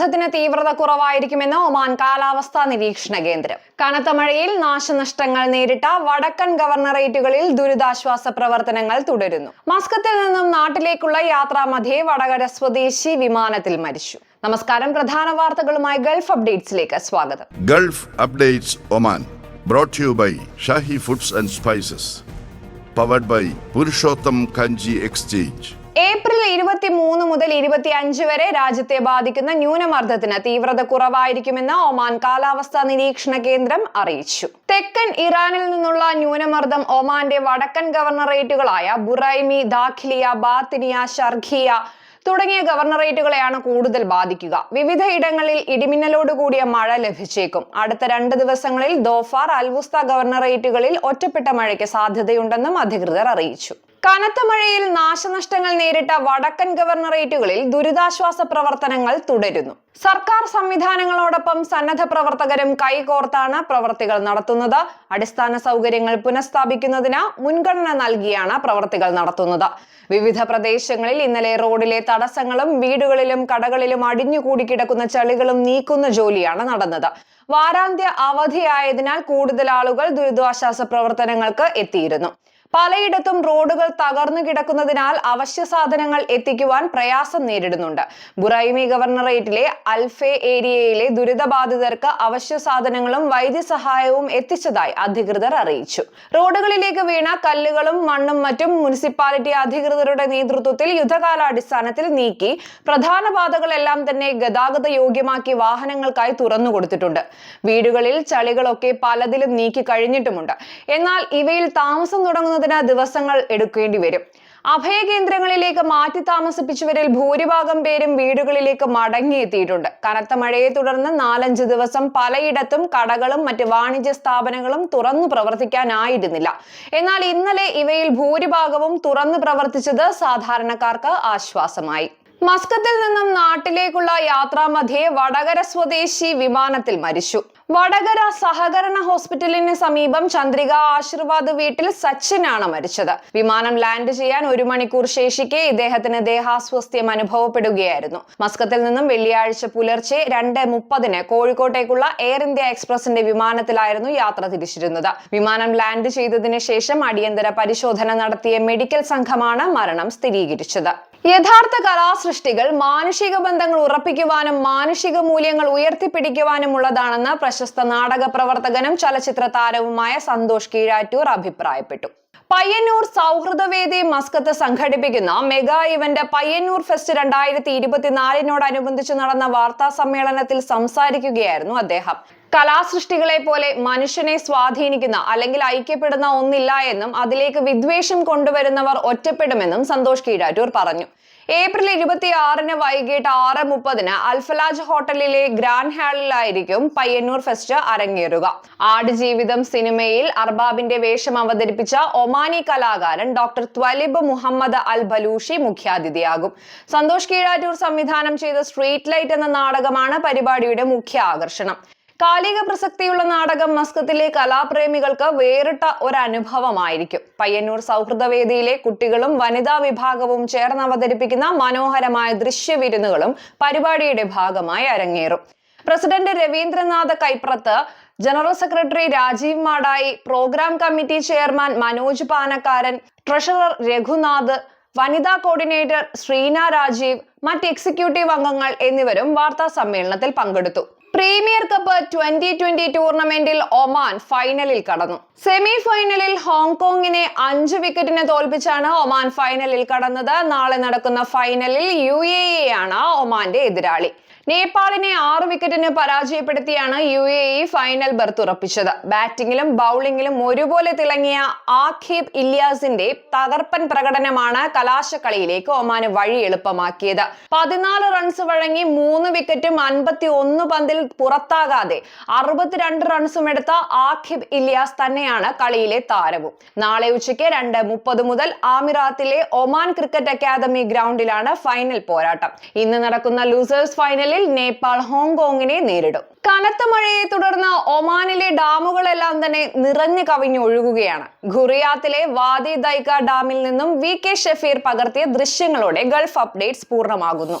ന്യൂനമർദ്ദത്തിന് തീവ്രത കുറവായിരിക്കുമെന്ന് ഒമാൻ കാലാവസ്ഥാ നിരീക്ഷണ കേന്ദ്രം. കനത്ത മഴയിൽ നാശനഷ്ടങ്ങൾ നേരിട്ട വടക്കൻ ഗവർണറേറ്റുകളിൽ ദുരിതാശ്വാസ പ്രവർത്തനങ്ങൾ തുടരുന്നു. മസ്കത്തിൽ നിന്നും നാട്ടിലേക്കുള്ള യാത്രാമധ്യേ വടകര സ്വദേശി വിമാനത്തിൽ മരിച്ചു. നമസ്കാരം. പ്രധാന വാർത്തകളുമായി ഗൾഫ് അപ്ഡേറ്റ്സിലേക്ക് സ്വാഗതം. Gulf updates Oman brought you by Shahi foods and spices powered by Purushottam Kanji exchange. April ഇരുപത്തി മൂന്ന് മുതൽ ഇരുപത്തി അഞ്ച് വരെ രാജ്യത്തെ ബാധിക്കുന്ന ന്യൂനമർദ്ദത്തിന് തീവ്രത കുറവായിരിക്കുമെന്ന് ഒമാൻ കാലാവസ്ഥാ നിരീക്ഷണ കേന്ദ്രം അറിയിച്ചു. തെക്കൻ ഇറാനിൽ നിന്നുള്ള ന്യൂനമർദ്ദം ഒമാന്റെ വടക്കൻ ഗവർണറേറ്റുകളായ ബുറൈമി ദാഖിലിയ ബാത്തിനിയ ഷർഖിയ തുടങ്ങിയ ഗവർണറേറ്റുകളെയാണ് കൂടുതൽ ബാധിക്കുക. വിവിധ ഇടങ്ങളിൽ ഇടിമിന്നലോട് കൂടിയ മഴ ലഭിച്ചേക്കും. അടുത്ത രണ്ട് ദിവസങ്ങളിൽ ദോഫാർ അൽവുസ്ത ഗവർണറേറ്റുകളിൽ ഒറ്റപ്പെട്ട മഴയ്ക്ക് സാധ്യതയുണ്ടെന്നും അധികൃതർ അറിയിച്ചു. കനത്ത മഴയിൽ നാശനഷ്ടങ്ങൾ നേരിട്ട വടക്കൻ ഗവർണറേറ്റുകളിൽ ദുരിതാശ്വാസ പ്രവർത്തനങ്ങൾ തുടരുന്നു. സർക്കാർ സംവിധാനങ്ങളോടൊപ്പം സന്നദ്ധ പ്രവർത്തകരും കൈകോർത്താണ് പ്രവർത്തികൾ നടത്തുന്നത്. അടിസ്ഥാന സൗകര്യങ്ങൾ പുനഃസ്ഥാപിക്കുന്നതിന് മുൻഗണന നൽകിയാണ് പ്രവർത്തികൾ നടത്തുന്നത്. വിവിധ പ്രദേശങ്ങളിൽ ഇന്നലെ റോഡിലെ തടസ്സങ്ങളും വീടുകളിലും കടകളിലും അടിഞ്ഞുകൂടി കിടക്കുന്ന ചളികളും നീക്കുന്ന ജോലിയാണ് നടന്നത്. വാരാന്ത്യ അവധിയായതിനാൽ കൂടുതൽ ആളുകൾ ദുരിതാശ്വാസ പ്രവർത്തനങ്ങൾക്ക് എത്തിയിരുന്നു. പലയിടത്തും റോഡുകൾ തകർന്നു കിടക്കുന്നതിനാൽ അവശ്യ സാധനങ്ങൾ എത്തിക്കുവാൻ പ്രയാസം നേരിടുന്നുണ്ട്. ബുറൈമി ഗവർണറേറ്റിലെ അൽഫെ ഏരിയയിലെ ദുരിതബാധിതർക്ക് അവശ്യ സാധനങ്ങളും വൈദ്യസഹായവും എത്തിച്ചതായി അധികൃതർ അറിയിച്ചു. റോഡുകളിലേക്ക് വീണ കല്ലുകളും മണ്ണും മറ്റും മുനിസിപ്പാലിറ്റി അധികൃതരുടെ നേതൃത്വത്തിൽ യുദ്ധകാലാടിസ്ഥാനത്തിൽ നീക്കി പ്രധാന പാതകളെല്ലാം തന്നെ ഗതാഗത യോഗ്യമാക്കി വാഹനങ്ങൾക്കായി തുറന്നു കൊടുത്തിട്ടുണ്ട്. വീടുകളിൽ ചളികളൊക്കെ പലതിലും നീക്കി കഴിഞ്ഞിട്ടുമുണ്ട്. എന്നാൽ ഇവയിൽ താമസം തുടങ്ങുന്നതിന് ദിവസങ്ങൾ എടുക്കേണ്ടി വരും. അഭയകേന്ദ്രങ്ങളിലേക്ക് മാറ്റി താമസിപ്പിച്ചവരിൽ ഭൂരിഭാഗം പേരും വീടുകളിലേക്ക് മടങ്ങിയെത്തിയിട്ടുണ്ട്. കനത്ത മഴയെ തുടർന്ന് നാലഞ്ച് ദിവസം പലയിടത്തും കടകളും മറ്റ് വാണിജ്യ സ്ഥാപനങ്ങളും തുറന്നു പ്രവർത്തിക്കാനായിരുന്നില്ല. എന്നാൽ ഇന്നലെ ഇവയിൽ ഭൂരിഭാഗവും തുറന്നു പ്രവർത്തിച്ചത് സാധാരണക്കാർക്ക് ആശ്വാസമായി. മസ്കത്തിൽ നിന്നും നാട്ടിലേക്കുള്ള യാത്രാമധ്യേ വടകര സ്വദേശി വിമാനത്തിൽ മരിച്ചു. വടകര സഹകരണ ഹോസ്പിറ്റലിന് സമീപം ചന്ദ്രിക ആശീർവാദ് വീട്ടിൽ സച്ചിനാണ് മരിച്ചത്. വിമാനം ലാൻഡ് ചെയ്യാൻ ഒരു മണിക്കൂർ ശേഷിക്കെ ഇദ്ദേഹത്തിന് ദേഹാസ്വസ്ഥ്യം അനുഭവപ്പെടുകയായിരുന്നു. മസ്കത്തിൽ നിന്നും വെള്ളിയാഴ്ച പുലർച്ചെ രണ്ട് മുപ്പതിന് കോഴിക്കോട്ടേക്കുള്ള എയർ ഇന്ത്യ എക്സ്പ്രസിന്റെ വിമാനത്തിലായിരുന്നു യാത്ര തിരിച്ചിരുന്നത്. വിമാനം ലാൻഡ് ചെയ്തതിനു ശേഷം അടിയന്തര പരിശോധന നടത്തിയ മെഡിക്കൽ സംഘമാണ് മരണം സ്ഥിരീകരിച്ചത്. യഥാർത്ഥ കലാസൃഷ്ടികൾ മാനുഷിക ബന്ധങ്ങൾ ഉറപ്പിക്കുവാനും മാനുഷിക മൂല്യങ്ങൾ ഉയർത്തിപ്പിടിക്കുവാനും ഉള്ളതാണെന്ന് പ്രശസ്ത നാടക പ്രവർത്തകനും ചലച്ചിത്ര താരവുമായ സന്തോഷ് കീഴാറ്റൂർ അഭിപ്രായപ്പെട്ടു. പയ്യന്നൂർ സൗഹൃദവേദി മസ്കത്ത് സംഘടിപ്പിക്കുന്ന മെഗാ ഇവന്റ് പയ്യന്നൂർ ഫെസ്റ്റ് രണ്ടായിരത്തി ഇരുപത്തിനാലിനോടനുബന്ധിച്ച് നടന്ന വാർത്താ സമ്മേളനത്തിൽ സംസാരിക്കുകയായിരുന്നു അദ്ദേഹം. കലാസൃഷ്ടികളെ പോലെ മനുഷ്യനെ സ്വാധീനിക്കുന്ന അല്ലെങ്കിൽ ഐക്യപ്പെടുന്ന ഒന്നില്ല എന്നും അതിലേക്ക് വിദ്വേഷം കൊണ്ടുവരുന്നവർ ഒറ്റപ്പെടുമെന്നും സന്തോഷ് കീഴാറ്റൂർ പറഞ്ഞു. ഏപ്രിൽ ഇരുപത്തി ആറിന് വൈകിട്ട് ആറ് മുപ്പതിന് അൽഫലാജ് ഹോട്ടലിലെ ഗ്രാൻഡ് ഹാളിലായിരിക്കും പയ്യന്നൂർ ഫെസ്റ്റ് അരങ്ങേറുക. ആടുജീവിതം സിനിമയിൽ അർബാബിന്റെ വേഷം അവതരിപ്പിച്ച ഒമാനി കലാകാരൻ doctor Talib Mohammed Al Balushi മുഖ്യാതിഥിയാകും. സന്തോഷ് കീഴാറ്റൂർ സംവിധാനം ചെയ്ത സ്ട്രീറ്റ് ലൈറ്റ് എന്ന നാടകമാണ് പരിപാടിയുടെ മുഖ്യ ആകർഷണം. കാലിക പ്രസക്തിയുള്ള നാടകം മസ്കത്തിലെ കലാപ്രേമികൾക്ക് വേറിട്ട ഒരു അനുഭവമായിരിക്കും പയ്യന്നൂർ സൗഹൃദവേദിയിലെ കുട്ടികളും വനിതാ വിഭാഗവും ചേർന്ന് അവതരിപ്പിക്കുന്ന മനോഹരമായ ദൃശ്യവിരുന്നുകളും പരിപാടിയുടെ ഭാഗമായി അരങ്ങേറും. President Ravindranath Kaiprath general secretary Rajeev Madayi program committee chairman Manoj Panakkaran treasurer Raghunath വനിതാ കോർഡിനേറ്റർ ശ്രീന രാജീവ് മറ്റ് എക്സിക്യൂട്ടീവ് അംഗങ്ങൾ എന്നിവരും വാർത്താ സമ്മേളനത്തിൽ പങ്കെടുത്തു. പ്രീമിയർ കപ്പ് ട്വന്റി ട്വന്റി ടൂർണമെന്റിൽ ഒമാൻ ഫൈനലിൽ കടന്നു. സെമി ഫൈനലിൽ ഹോങ്കോങ്ങിനെ അഞ്ച് വിക്കറ്റിന് തോൽപ്പിച്ചാണ് ഒമാൻ ഫൈനലിൽ കടന്നത്. നാളെ നടക്കുന്ന ഫൈനലിൽ യു എ ആണ് ഒമാന്റെ എതിരാളി. നേപ്പാളിനെ ആറ് വിക്കറ്റിന് പരാജയപ്പെടുത്തിയാണ് U A E final berth ഉറപ്പിച്ചത്. ബാറ്റിംഗിലും ബൗളിംഗിലും ഒരുപോലെ തിളങ്ങിയ ആഖിബ് ഇല്യാസിന്റെ തകർപ്പൻ പ്രകടനമാണ് കലാശക്കളിയിലേക്ക് ഒമാന് വഴി എളുപ്പമാക്കിയത്. പതിനാല് റൺസ് വഴങ്ങി മൂന്ന് വിക്കറ്റും അൻപത്തി ഒന്ന് പന്തിൽ പുറത്താകാതെ അറുപത്തിരണ്ട് റൺസും എടുത്ത ആഖിബ് ഇല്യാസ് തന്നെയാണ് കളിയിലെ താരവും. നാളെ ഉച്ചയ്ക്ക് രണ്ട് മുപ്പത് മുതൽ ആമിറാത്തിലെ ഒമാൻ ക്രിക്കറ്റ് അക്കാദമി ഗ്രൗണ്ടിലാണ് ഫൈനൽ പോരാട്ടം. ഇന്ന് നടക്കുന്ന ലൂസേഴ്സ് ഫൈനലിൽ നേപ്പാൾ ഹോങ്കോങ്ങിനെ നേരിടും. കനത്ത മഴയെ തുടർന്ന് ഒമാനിലെ ഡാമുകളെല്ലാം തന്നെ നിറഞ്ഞു കവിഞ്ഞൊഴുകുകയാണ് ഖുറിയാത്തിലെ വാദി ദൈക ഡാമിൽ നിന്നും വി കെ ഷഫീർ പകർത്തിയ ദൃശ്യങ്ങളോടെ ഗൾഫ് അപ്ഡേറ്റ്സ് പൂർണമാകുന്നു.